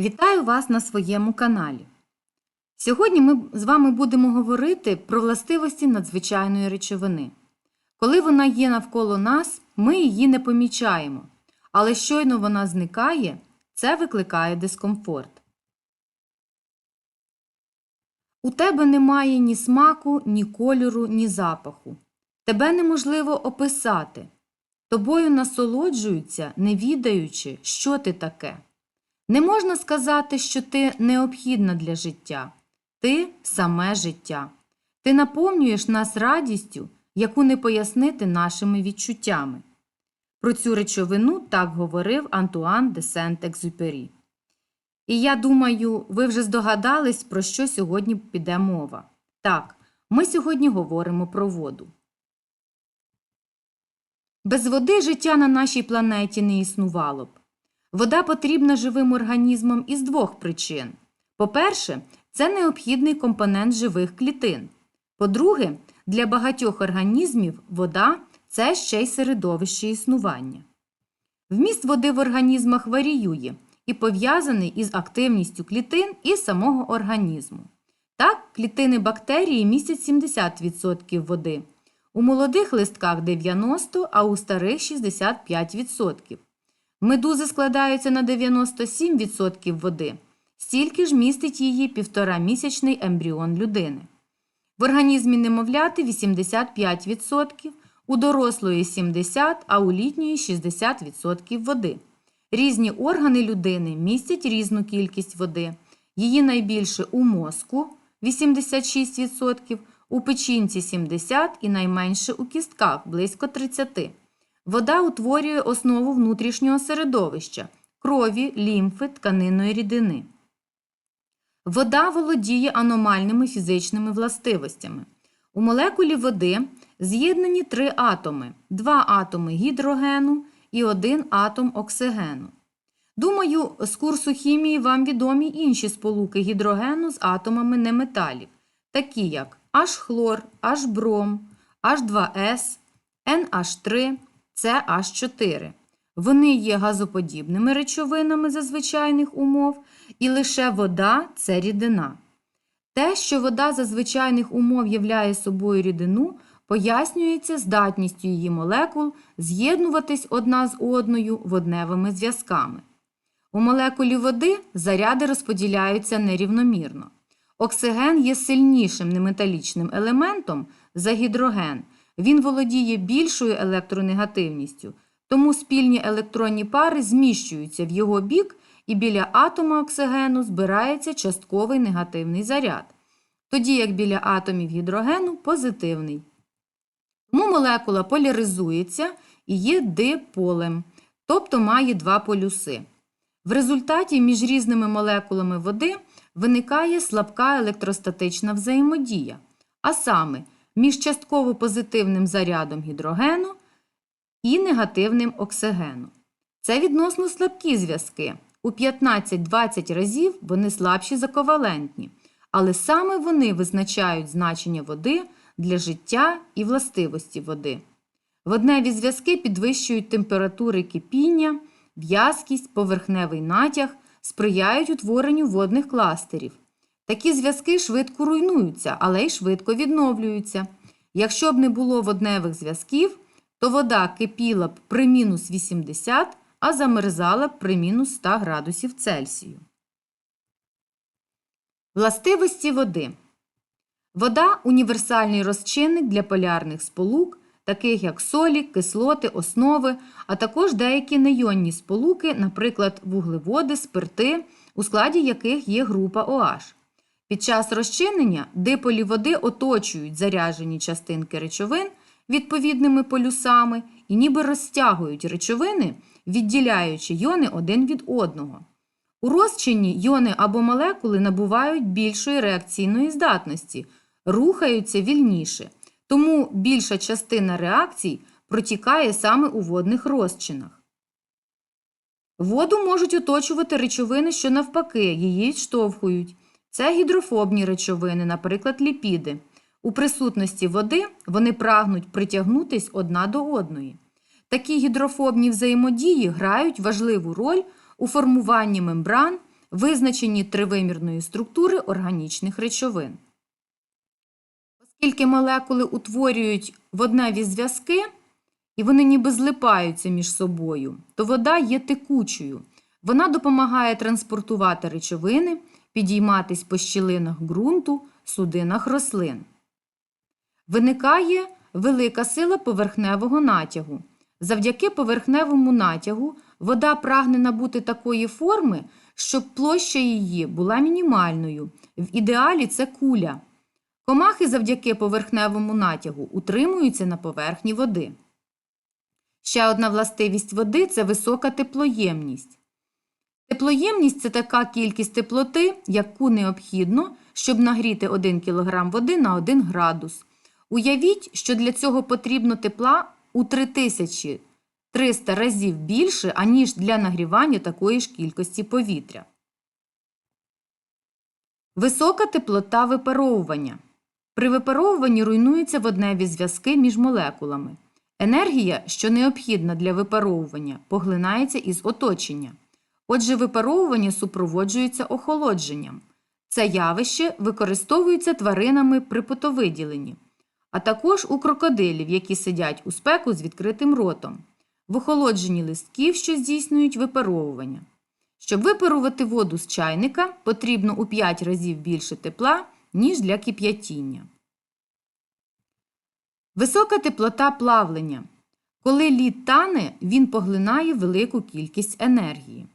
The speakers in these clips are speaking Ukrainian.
Вітаю вас на своєму каналі. Сьогодні ми з вами будемо говорити про властивості надзвичайної речовини. Коли вона є навколо нас, ми її не помічаємо, але щойно вона зникає, це викликає дискомфорт. У тебе немає ні смаку, ні кольору, ні запаху. Тебе неможливо описати. Тобою насолоджуються, не відаючи, що ти таке. Не можна сказати, що ти необхідна для життя. Ти саме життя. Ти наповнюєш нас радістю, яку не пояснити нашими відчуттями. Про цю речовину так говорив Антуан де Сент-Екзюпері. І я думаю, ви вже здогадались, про що сьогодні піде мова. Так, ми сьогодні говоримо про воду. Без води життя на нашій планеті не існувало б. Вода потрібна живим організмам із двох причин. По-перше, це необхідний компонент живих клітин. По-друге, для багатьох організмів вода це ще й середовище існування. Вміст води в організмах варіює і пов'язаний із активністю клітин і самого організму. Так, клітини бактерії містять 70% води. У молодих листках 90%, а у старих 65%. Медузи складаються на 97% води. Стільки ж містить її півторамісячний ембріон людини. В організмі немовляти 85%, у дорослої 70%, а у літньої 60% води. Різні органи людини містять різну кількість води. Її найбільше у мозку 86%, у печінці 70% і найменше у кістках близько 30%. Вода утворює основу внутрішнього середовища крові, лімфи, тканинної рідини. Вода володіє аномальними фізичними властивостями. У молекулі води з'єднані три атоми: два атоми гідрогену і один атом оксигену. Думаю, з курсу хімії вам відомі інші сполуки гідрогену з атомами неметалів, такі як H-хлор, H-бром, H2S, NH3, CH4. Вони є газоподібними речовинами за звичайних умов, і лише вода це рідина. Те, що вода за звичайних умов являє собою рідину, пояснюється здатністю її молекул з'єднуватись одна з одною водневими зв'язками. У молекулі води заряди розподіляються нерівномірно. Оксиген є сильнішим неметалічним елементом за гідроген. Він володіє більшою електронегативністю, тому спільні електронні пари зміщуються в його бік і біля атома оксигену збирається частковий негативний заряд, тоді як біля атомів гідрогену позитивний. Тому молекула поляризується і є диполем, тобто має два полюси. В результаті між різними молекулами води виникає слабка електростатична взаємодія, а саме між частково позитивним зарядом гідрогену і негативним оксигену. Це відносно слабкі зв'язки. У 15-20 разів вони слабші за ковалентні, але саме вони визначають значення води для життя і властивості води. Водневі зв'язки підвищують температури кипіння, в'язкість, поверхневий натяг, сприяють утворенню водних кластерів. Такі зв'язки швидко руйнуються, але й швидко відновлюються. Якщо б не було водневих зв'язків, то вода кипіла б при мінус 80, а замерзала б при мінус 100 градусів Цельсію. Властивості води. Вода універсальний розчинник для полярних сполук, таких як солі, кислоти, основи, а також деякі нейонні сполуки, наприклад, вуглеводи, спирти, у складі яких є група OH. Під час розчинення диполі води оточують заряджені частинки речовин відповідними полюсами і ніби розтягують речовини, відділяючи йони один від одного. У розчині йони або молекули набувають більшої реакційної здатності, рухаються вільніше, тому більша частина реакцій протікає саме у водних розчинах. Воду можуть оточувати речовини, що навпаки її відштовхують. Це гідрофобні речовини, наприклад, ліпіди. У присутності води вони прагнуть притягнутись одна до одної. Такі гідрофобні взаємодії грають важливу роль у формуванні мембран, визначенні тривимірної структури органічних речовин. Оскільки молекули утворюють водневі зв'язки, і вони ніби злипаються між собою, то вода є текучою. Вона допомагає транспортувати речовини, підійматись по щілинах ґрунту, судинах рослин. Виникає велика сила поверхневого натягу. Завдяки поверхневому натягу вода прагне набути такої форми, щоб площа її була мінімальною. В ідеалі це куля. Комахи завдяки поверхневому натягу утримуються на поверхні води. Ще одна властивість води це висока теплоємність. Теплоємність це така кількість теплоти, яку необхідно, щоб нагріти 1 кг води на 1 градус. Уявіть, що для цього потрібно тепла у 3300 разів більше, аніж для нагрівання такої ж кількості повітря. Висока теплота випаровування. При випаровуванні руйнуються водневі зв'язки між молекулами. Енергія, що необхідна для випаровування, поглинається із оточення. Отже, випаровування супроводжується охолодженням. Це явище використовується тваринами при потовиділенні, а також у крокодилів, які сидять у спеку з відкритим ротом, в охолодженні листків, що здійснюють випаровування. Щоб випарувати воду з чайника, потрібно у 5 разів більше тепла, ніж для кип'ятіння. Висока теплота плавлення. Коли лід тане, він поглинає велику кількість енергії.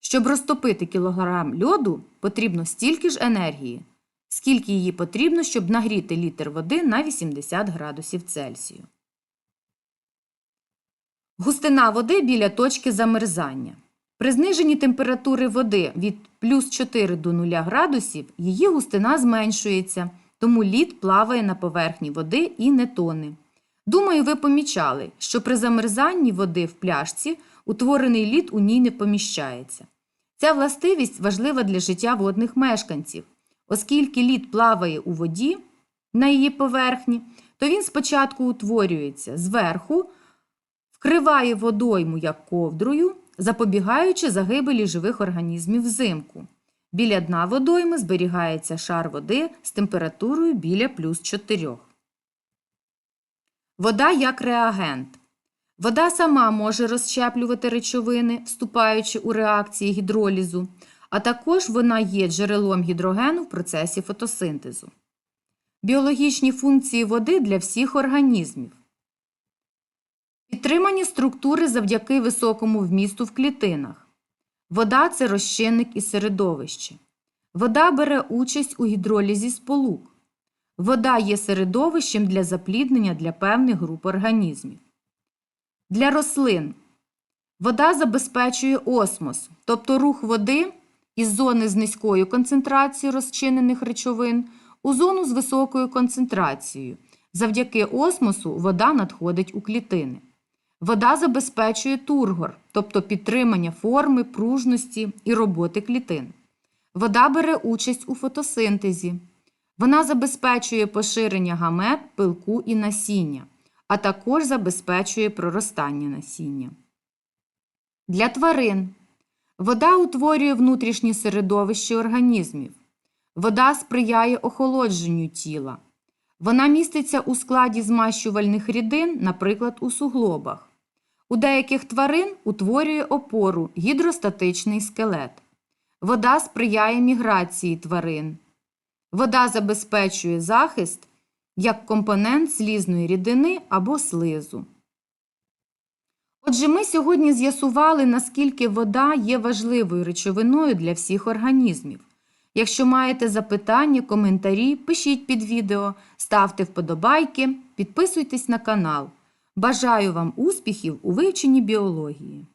Щоб розтопити кілограм льоду, потрібно стільки ж енергії, скільки її потрібно, щоб нагріти літр води на 80 градусів Цельсію. Густина води біля точки замерзання. При зниженні температури води від плюс 4 до 0 градусів її густина зменшується, тому лід плаває на поверхні води і не тоне. Думаю, ви помічали, що при замерзанні води в пляшці утворений лід у ній не поміщається. Ця властивість важлива для життя водних мешканців, оскільки лід плаває у воді на її поверхні, то він спочатку утворюється зверху, вкриває водойму як ковдрою, запобігаючи загибелі живих організмів взимку. Біля дна водойми зберігається шар води з температурою біля плюс 4. Вода як реагент. Вода сама може розщеплювати речовини, вступаючи у реакції гідролізу, а також вона є джерелом гідрогену в процесі фотосинтезу. Біологічні функції води для всіх організмів. Підтримані структури завдяки високому вмісту в клітинах. Вода це розчинник і середовище. Вода бере участь у гідролізі сполук. Вода є середовищем для запліднення для певних груп організмів. Для рослин вода забезпечує осмос, тобто рух води із зони з низькою концентрацією розчинених речовин у зону з високою концентрацією. Завдяки осмосу вода надходить у клітини. Вода забезпечує тургор, тобто підтримання форми, пружності і роботи клітин. Вода бере участь у фотосинтезі. Вона забезпечує поширення гамет, пилку і насіння, а також забезпечує проростання насіння. Для тварин вода утворює внутрішнє середовище організмів. Вода сприяє охолодженню тіла. Вона міститься у складі змащувальних рідин, наприклад, у суглобах. У деяких тварин утворює опору гідростатичний скелет. Вода сприяє міграції тварин. Вода забезпечує захист як компонент слізної рідини або слизу. Отже, ми сьогодні з'ясували, наскільки вода є важливою речовиною для всіх організмів. Якщо маєте запитання, коментарі, пишіть під відео, ставте вподобайки, підписуйтесь на канал. Бажаю вам успіхів у вивченні біології!